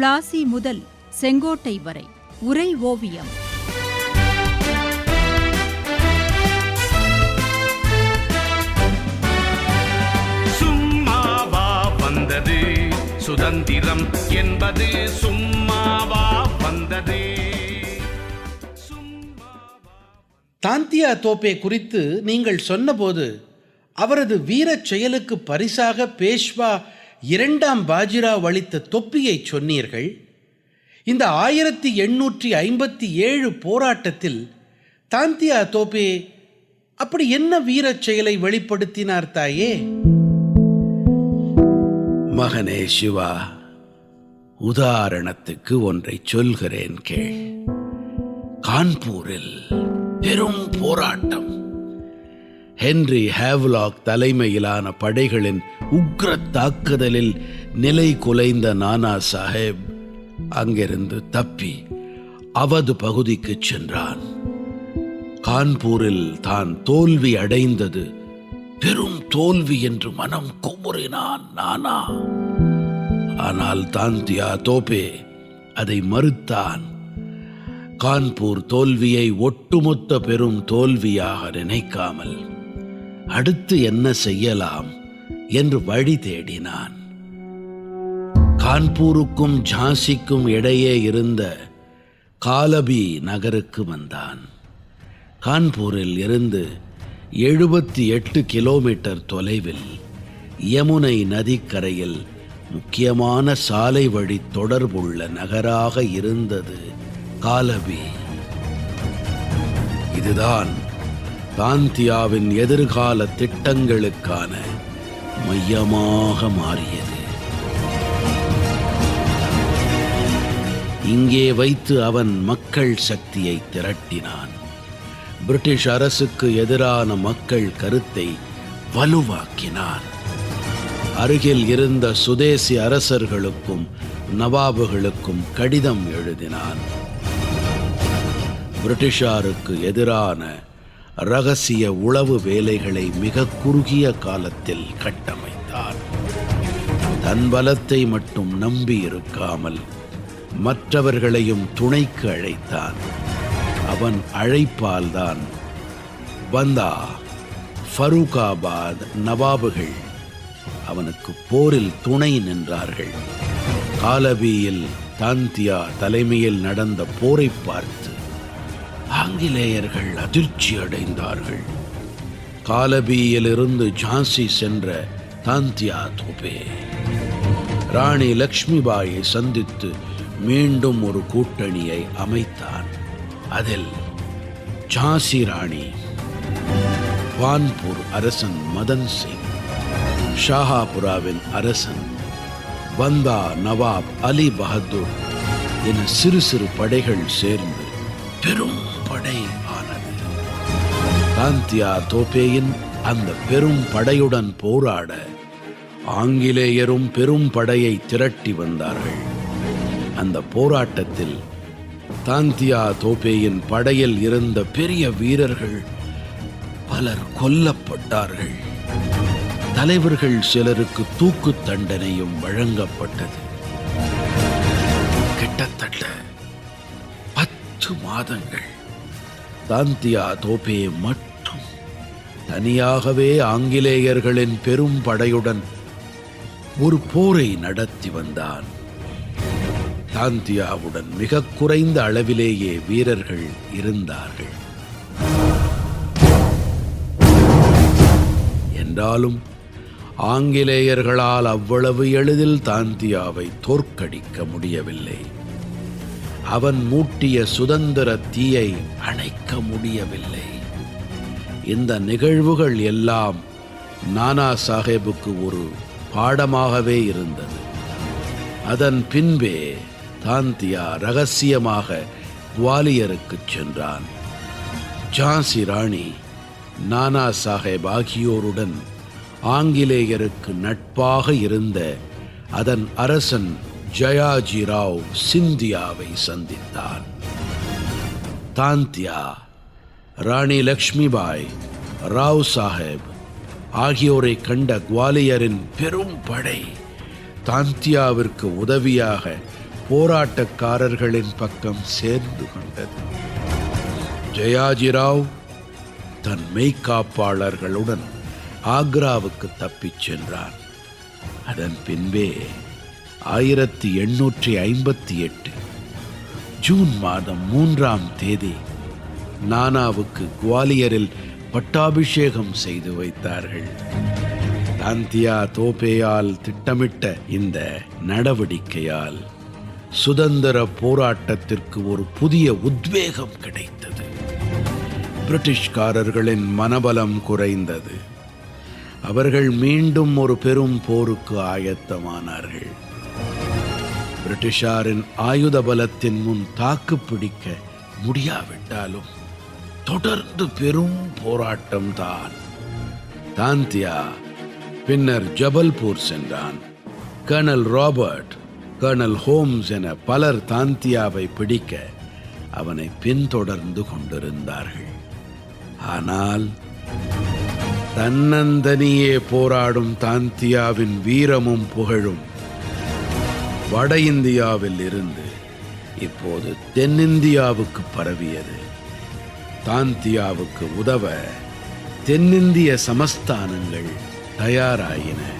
பிளாசி முதல் செங்கோட்டை வரை உரை ஓவியம். சும்மாவா வந்தது சுதந்திரம் என்பது சும்மாவா வந்தது. சும்மாவா தாந்தியா தோப்பே குறித்து நீங்கள் சொன்னபோது அவரது வீரச் செயலுக்கு பரிசாக பேஷ்வா இரண்டாம் பாஜிராவ் அளித்த தொப்பியை சொன்னீர்கள்? இந்த ஆயிரத்தி எண்ணூற்றி ஐம்பத்தி ஏழு போராட்டத்தில் தாந்தியா தோப்பே அப்படி என்ன வீரச் செயலை வெளிப்படுத்தினார் தாயே? மகனே சிவா உதாரணத்துக்கு ஒன்றை சொல்கிறேன் கேள். கான்பூரில் பெரும் போராட்டம். ஹென்றி ஹேவ்லாக் தலைமையிலான படைகளின் உக்ர தாக்குதலில் நிலை குலைந்த நானா சாஹேப் அங்கிருந்து தப்பி அவது பகுதிக்கு சென்றான். கான்பூரில் தான் தோல்வி அடைந்தது. பெரும் தோல்வி என்று மனம் குமுறினான் நானா. ஆனால் தாந்தியா தோப்பே அதை மறுத்தான். கான்பூர் தோல்வியை ஒட்டுமொத்த பெரும் தோல்வியாக நினைக்காமல் அடுத்து என்ன செய்யலாம் என்று வழி தேடினான். கான்பூருக்கும் ஜான்சிக்கும் இடையே இருந்த காலபி நகருக்கு வந்தான். கான்பூரில் இருந்து எழுபத்தி எட்டு கிலோமீட்டர் தொலைவில் யமுனை நதிக்கரையில் முக்கியமான சாலை வழி தொடர்புள்ள நகராக இருந்தது காலபி. இதுதான் காந்தியாவின் எதிர்கால திட்டங்களுக்கான மையமாக மாறியது. இங்கே வைத்து அவன் மக்கள் சக்தியை திரட்டினான். பிரிட்டிஷ் அரசுக்கு எதிரான மக்கள் கருத்தை வலுவாக்கினான். அருகில் இருந்த சுதேசி அரசர்களுக்கும் நவாபுகளுக்கும் கடிதம் எழுதினான். பிரிட்டிஷாருக்கு எதிரான ரகசிய உளவு வேலைகளை மிக குறுகிய காலத்தில் கட்டமைத்தான் தன் பலத்தை மட்டும் நம்பி இருக்காமல் மற்றவர்களையும் துணைக்கு அழைத்தான். அவன் அழைப்பால்தான் வந்தா ஃபரூகாபாத் நவாபுகள் அவனுக்கு போரில் துணை நின்றார்கள். காலபியில் தாந்தியா தலைமையில் நடந்த போரை பார்த்து ஆங்கிலேயர்கள் அதிர்ச்சி அடைந்தார்கள் காலபியிலிருந்து ஜான்சி சென்ற தாந்தியா தோபே ராணி லக்ஷ்மிபாயை சந்தித்து மீண்டும் ஒரு கூட்டணியை அமைத்தான். அதில் ஜான்சி ராணி வான்பூர் அரசன் மதன் சிங் ஷாஹாபுராவின் அரசன் பந்தா நவாப் அலி பகதூர் என சிறு சிறு படைகள் சேர்ந்து பெரும் படை ஆனது காந்தியா தோப்பேயின் அந்த பெரும் படையுடன் போராட ஆங்கிலேயரும் பெரும் படையை திரட்டி வந்தார்கள். அந்த போராட்டத்தில் தாந்தியா தோப்பேயின் படையில் இருந்த பெரிய வீரர்கள் பலர் கொல்லப்பட்டார்கள். தலைவர்கள் சிலருக்கு தூக்கு தண்டனையும் வழங்கப்பட்டது. கிட்டத்தட்ட பத்து மாதங்கள். தாந்தியா தோப்பே மட்டும். தனியாகவே ஆங்கிலேயர்களின் பெரும் படையுடன் ஒரு போரை நடத்தி வந்தான். தாந்தியாவுடன் மிக குறைந்த அளவிலேயே வீரர்கள் இருந்தார்கள். என்றாலும் ஆங்கிலேயர்களால் அவ்வளவு எளிதில் தாந்தியாவை தோற்கடிக்க முடியவில்லை. அவன் மூட்டிய சுதந்திர தீயை அணைக்க முடியவில்லை. இந்த நிகழ்வுகள் எல்லாம் நானா சாஹேபுக்கு ஒரு பாடமாகவே இருந்தது. அதன் பின்பே தாந்தியா ரகசியமாக குவாலியருக்கு சென்றான். ஜான்சி ராணி நானா சாஹேப் ஆகியோருடன் ஆங்கிலேயருக்கு நட்பாக இருந்த அதன் அரசன் ஜயாஜி ராவ் சிந்தியாவை சந்தித்தான். தாந்தியா ராணி லக்ஷ்மிபாய் ராவ் சாஹேப் ஆகியோரை கண்ட குவாலியரின் பெரும் படை தாந்தியாவிற்கு உதவியாக போராட்டக்காரர்களின் பக்கம் சேர்ந்து கொண்டது. ஜெயாஜிராவ் தன் மெய்க்காப்பாளர்களுடன் ஆக்ராவுக்கு தப்பிச் சென்றான். அதன் பின்பே ஆயிரத்தி எண்ணூற்றி ஐம்பத்தி எட்டு. ஜூன் மாதம் மூன்றாம் தேதி நானாவுக்கு குவாலியரில் பட்டாபிஷேகம் செய்து வைத்தார்கள். தாந்தியா தோபேயால் திட்டமிட்ட இந்த நடவடிக்கையால் சுதந்திர போராட்டத்திற்கு ஒரு புதிய உத்வேகம் கிடைத்தது. பிரிட்டிஷ்காரர்களின் மனபலம் குறைந்தது. அவர்கள் மீண்டும் ஒரு பெரும் போருக்கு ஆயத்தமானார்கள். பிரிட்டிஷாரின் ஆயுத பலத்தின் முன் தாக்கு பிடிக்க முடியாவிட்டாலும் தொடர்ந்து பெரும் போராட்டம்தான். தாந்தியா பின்னர் ஜபல்பூர் சென்றான். கர்னல் ராபர்ட் கர்னல் ஹோம்ஸ் என பலர் தாந்தியாவை பிடிக்க அவனை பின்தொடர்ந்து கொண்டிருந்தார்கள். ஆனால் தன்னந்தனியே போராடும் தாந்தியாவின் வீரமும் புகழும் வட இந்தியாவில் இருந்து இப்போது தென்னிந்தியாவுக்கு பரவியது. தாந்தியாவுக்கு உதவ தென்னிந்திய சமஸ்தானங்கள் தயாராயின.